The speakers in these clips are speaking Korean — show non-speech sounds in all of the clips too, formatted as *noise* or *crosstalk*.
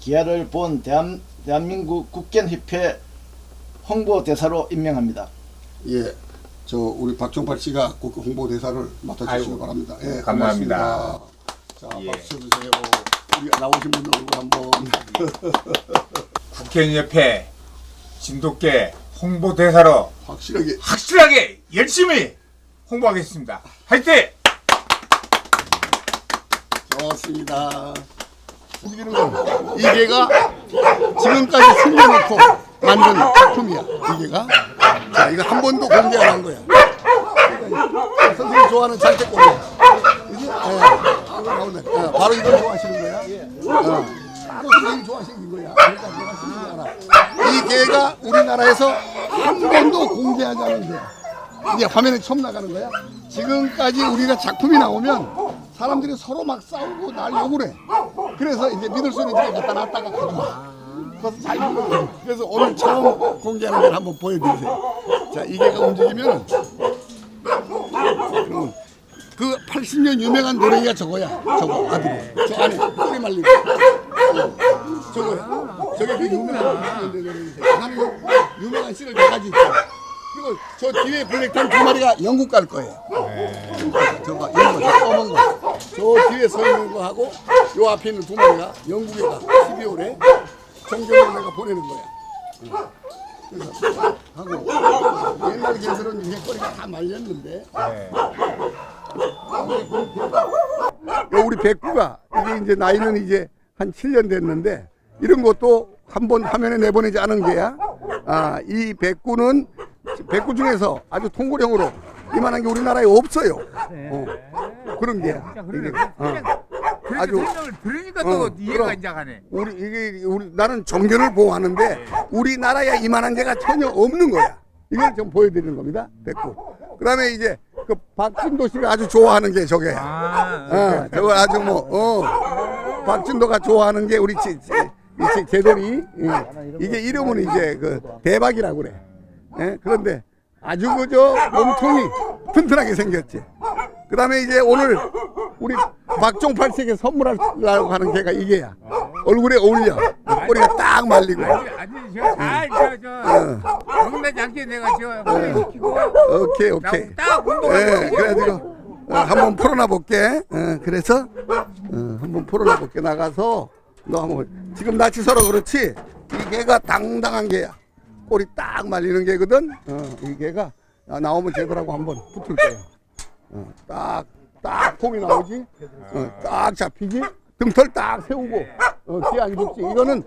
기회를 본 대한, 대한민국 국견협회 홍보대사로 임명합니다. 예, 저 우리 박종팔 씨가 국 홍보대사를 맡아주시기 바랍니다. 예, 감사합니다. 고맙습니다. 자, 예. 박수 주세요. 우리 나오신 분들 얼굴 한번. *laughs* 국회의원협회 진돗개 홍보대사로 확실하게 확실하게 열심히 홍보하겠습니다. 화이팅! 좋습니다. 움직이는 건 이게가 지금까지 숨겨놓고 만든 작품이야. 이게가 자 이거 한 번도 공개 안 한 거야. 그러니까 선생님 좋아하는 장태꽃이야. 그지? 예. 나오네. 예, 바로 이걸 좋아하시는 거야. 어. 이거 선생님 좋아하시는 거야. 그러니까 내가 쓰는 거 알아. 이 개가 우리나라에서 한 번도 공개하지 않은 개야. 이게 화면에 처음 나가는 거야. 지금까지 우리가 작품이 나오면 사람들이 서로 막 싸우고 날 욕을 해. 그래서 이제 믿을 수 있는 집에 갖다 놨다가 가져와. 그래서 잘. 그래서 오늘 처음 공개하는 걸 한번 보여드리세요. 자, 이게가 움직이면 그 80년 유명한 노래가 저거야. 저거 아들이. 저 안에 뿌리 말리고. 어, 저거야. 저게 그 유명한 80년대 노래인데. 나는 그 유명한 씨를 네 가지 있어. 그리고 저 뒤에 블랙탄 두 마리가 영국 갈 거예요. 저거 이런 거, 저 검은 거. 저 뒤에 서 있는 거 하고 요 앞에 있는 두 마리가 영국에 가. 12월에 정경을 내가 보내는 거야. 그래서 하고 옛날 개들은 이게 꼬리가 다 말렸는데 네. 요 우리 백구가 이게 이제 나이는 이제 한 7년 됐는데 이런 것도 한 번 화면에 내보내지 않은 게야. 아, 이 백구는 백구 중에서 아주 통고령으로 이만한 게 우리나라에 없어요. 어, 그런 게야. 이게. 어. 그렇게 아주- 설명을 들으니까 또 어, 이해가 그럼. 이제 가네. 우리 이게 우리 나는 정견을 보호하는데 우리나라에 이만한 개가 전혀 없는 거야. 이걸 좀 보여드리는 겁니다. 백구. 그다음에 이제 그 박진도 씨가 아주 좋아하는 게 저게. 아, 어, 저거 아주 뭐, 어, 박진도가 좋아하는 게 우리 지, 지, 이 지- 제돌이, 예. 이게 이름은 이제 그 대박이라고 그래. 예? 그런데 아주 그저 몸통이 튼튼하게 생겼지. 그 다음에 이제 오늘 우리 박종팔 씨에게 선물하려고 하는 개가 이게야. 얼굴에 어울려. 꼬리가 딱 말리고. 아니, 아니, 저잘저저 어긋나지 않게 내가 저 훈련시키고 오케이, 오케이. 나딱 운동하고 예, 그래가지고 어, 한번 풀어놔 볼게. 어, 그래서 어, 한번 풀어놔 볼게 나가서 너 한번 지금 낯이 서로 그렇지 이 개가 당당한 개야. 꼬리 딱 말리는 개거든. 어, 이 개가 아, 나오면 제대로하고 한번 붙을 거야. 어, 딱, 딱 폼이 나오지. 어, 딱 잡히지. 등털 딱 세우고 어, 귀안 죽지. 이거는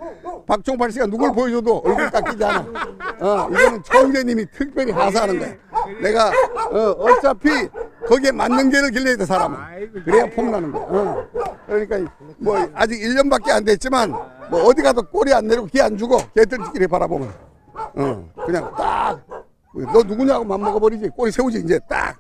박종팔 씨가 누굴 보여줘도 얼굴 닦이지 않아. 어, 이거는 청재님이 특별히 하사하는 거야. 내가 어, 어차피 거기에 맞는 개를 길러야 돼 사람은. 그래야 폼 나는 거야. 어. 그러니까 뭐 아직 1년밖에 안 됐지만 뭐 어디 가도 꼬리 안 내리고 귀안 주고 개들 끼리 바라보면 어, 그냥 딱 너 누구냐고 맘 먹어 버리지 꼬리 세우지 이제 딱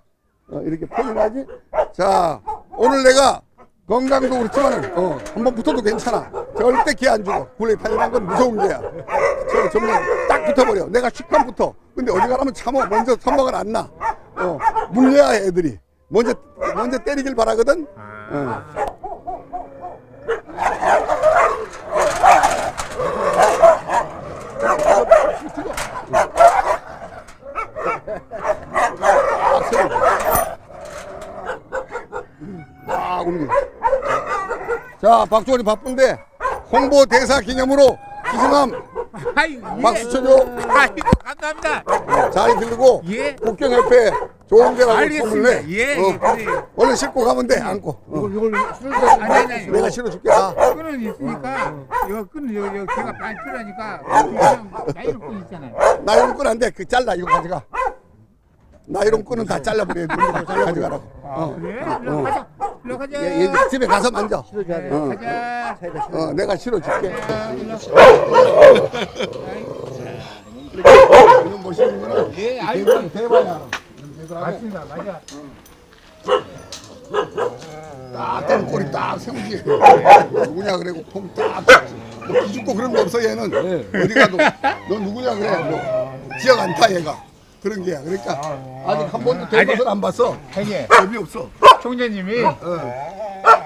어, 이렇게 나지. 자 오늘 내가 건강도 그렇지만 어, 한번 붙어도 괜찮아. 절대 기 안 주고 굴레 팔리는 건 무서운 게야. 저 정말 딱 붙어버려. 내가 식감 붙어. 근데 어디 가라면 참어. 먼저 선박을 안 나. 어, 물려야 해, 애들이. 먼저 먼저 때리길 바라거든. 어. 아, 움직여. 자, 박주원이 바쁜데 홍보 대사 기념으로 기승함 아이고, 예. 박수 쳐줘. 아이고, 감사합니다. 잘 들고 예. 국경협회 좋은 데라고 알겠습니다. 선물 내. 예, 어. 예, 그래. 얼른 싣고 가면 돼. 안고. 어. 아니, 아니, 아니. 내가 실어줄게. 아. 끈은 있으니까 이거 끈은 여기 여기 제가 많이 필요하니까 그냥 나이로 끈 있잖아요. 나이론 끈안 돼. 그 잘라. 이거 가져가. 나이론 끈은 다. 이거 가져가라고. 어. 그래? 일로 가자. 일로 가자. 얘, 얘 집에 가서 만져. 네, 어. 가자. 어, 내가 실어줄게. 이런 멋있는 거는 예, 아이고. 대박, 대박이야. 맞습니다. 맞아. 딱 때는 꼬리 딱 세우지. 누구냐 그래고 폼딱 뭐 기죽고 그런 거 없어 얘는. 어디 가도 너 누구냐 그래. 뭐 지역 안타 얘가. 그런 게야. 그러니까 아직 한 번도 대것을 안 봤어. 형님, 재미 없어. 총재님이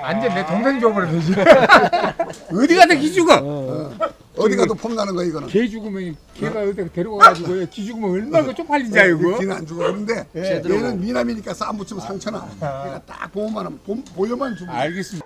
완전 내 동생 줘버려 되지. *laughs* 어디 가서 기죽어? 어디 가도 폼 나는 거 이거는. 개 죽으면 개가 어디 데려가가지고 기 죽으면 얼마나 쪽팔린지 알고. 기는 안 죽어. 그런데 제대로. 얘는 미남이니까 싸움 붙이면 상처나. 얘가 딱 보면은 보, 보여만 죽어. 알겠습니다.